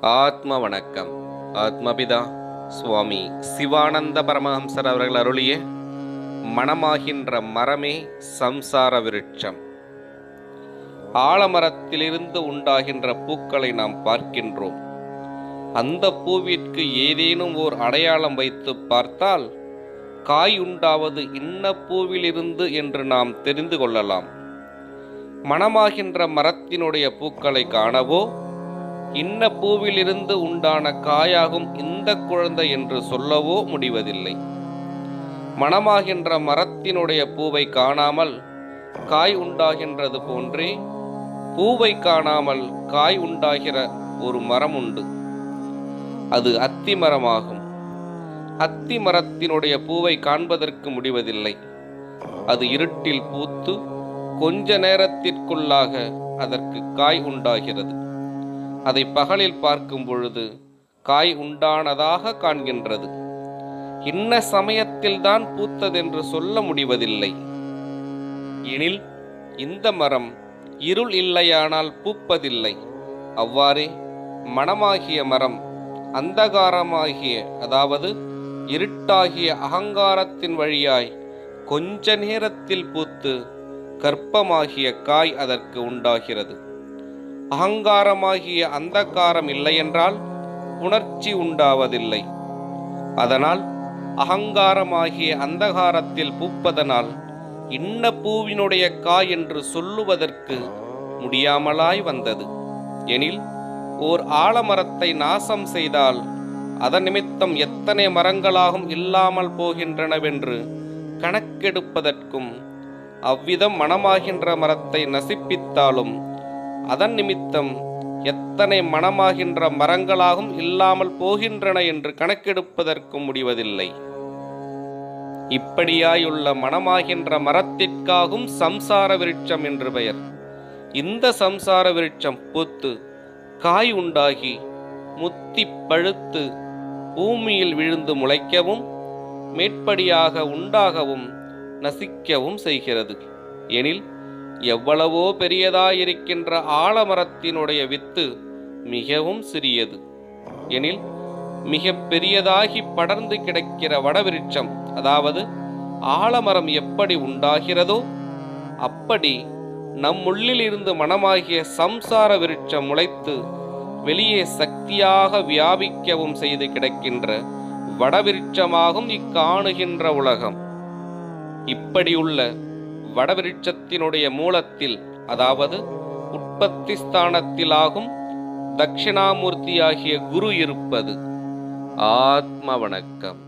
ஆத்ம வணக்கம். ஆத்மபிதா சுவாமி சிவானந்த பரமஹம்சர் அவர்கள் அருளிய மனமாகின்ற மரமே சம்சார விருட்சம். ஆலமரத்திலிருந்து உண்டாகின்ற பூக்களை நாம் பார்க்கின்றோம். அந்த பூவிற்கு ஏதேனும் ஓர் அடையாளம் வைத்து பார்த்தால் காய் உண்டாவது இன்ன பூவிலிருந்து என்று நாம் தெரிந்து கொள்ளலாம். மணமாகின்ற மரத்தினுடைய பூக்களை காணவோ இன்ன பூவிலிருந்து உண்டான காயாகும் இந்த குழந்தை என்று சொல்லவோ முடிவதில்லை. மணமாகின்ற மரத்தினுடைய பூவை காணாமல் காய் உண்டாகின்றது போன்றே பூவை காணாமல் காய் உண்டாகிற ஒரு மரம் உண்டு. அது அத்தி மரமாகும். அத்தி மரத்தினுடைய பூவை காண்பதற்கு முடிவதில்லை. அது இருட்டில் பூத்து கொஞ்ச நேரத்திற்குள்ளாக அதற்கு காய் உண்டாகிறது. அதை பகலில் பார்க்கும் பொழுது காய் உண்டானதாக காண்கின்றது. இன்ன சமயத்தில்தான் பூத்ததென்று சொல்ல முடிவதில்லை. எனில் இந்த மரம் இருள் இல்லையானால் பூப்பதில்லை. அவ்வாறே மனமாகிய மரம் அந்தகாரமாகிய அதாவது இருட்டாகிய அகங்காரத்தின் வழியாய் கொஞ்ச நேரத்தில் பூத்து கற்பமாகிய காய் அதற்கு உண்டாகிறது. அகங்காரமாகிய அந்தகாரம் இல்லையென்றால் உணர்ச்சி உண்டாவதில்லை. அதனால் அகங்காரமாகிய அந்தகாரத்தில் பூப்பதனால் இன்ன பூவினுடைய காய் என்று சொல்லுவதற்கு முடியாமலாய் வந்தது. எனில் ஓர் ஆலமரத்தை நாசம் செய்தால் அதன் நிமித்தம் எத்தனை மரங்களாகும் இல்லாமல் போகின்றனவென்று கணக்கெடுப்பதற்கும் அவ்விதம் மனமாகின்ற மரத்தை நசிப்பித்தாலும் அதன் நிமித்தம் எத்தனை மனமாகின்ற மரங்களாகும் இல்லாமல் போகின்றன என்று கணக்கெடுப்பதற்கும் முடிவதில்லை. இப்படியாயுள்ள மனமாகின்ற மரத்திற்காகும் சம்சார விருட்சம் என்று பெயர். இந்த சம்சார விருட்சம் பூத்து காய் உண்டாகி முத்தி பழுத்து பூமியில் விழுந்து முளைக்கவும் மேற்படியாக உண்டாகவும் நசிக்கவும் செய்கிறது. எனில் எவ்வளவோ பெரியதாயிருக்கின்ற ஆலமரத்தினுடைய வித்து மிகவும் சிறியது. எனில் மிக பெரியதாகி படர்ந்து கிடக்கிற வடவிருட்சம் அதாவது ஆலமரம் எப்படி உண்டாகிறதோ அப்படி நம் உள்ளில் இருந்து மனமாகிய சம்சார விருட்சம் முளைத்து வெளியே சக்தியாக வியாபிக்கவும் செய்து கிடக்கின்ற வடவிருட்சமாகும் இக்காணுகின்ற உலகம். இப்படியுள்ள வடவிருட்சத்தினுடைய மூலத்தில் அதாவது உற்பத்தி ஸ்தானத்திலாகும் தட்சிணாமூர்த்தியாகிய குரு இருப்பது. ஆத்ம வணக்கம்.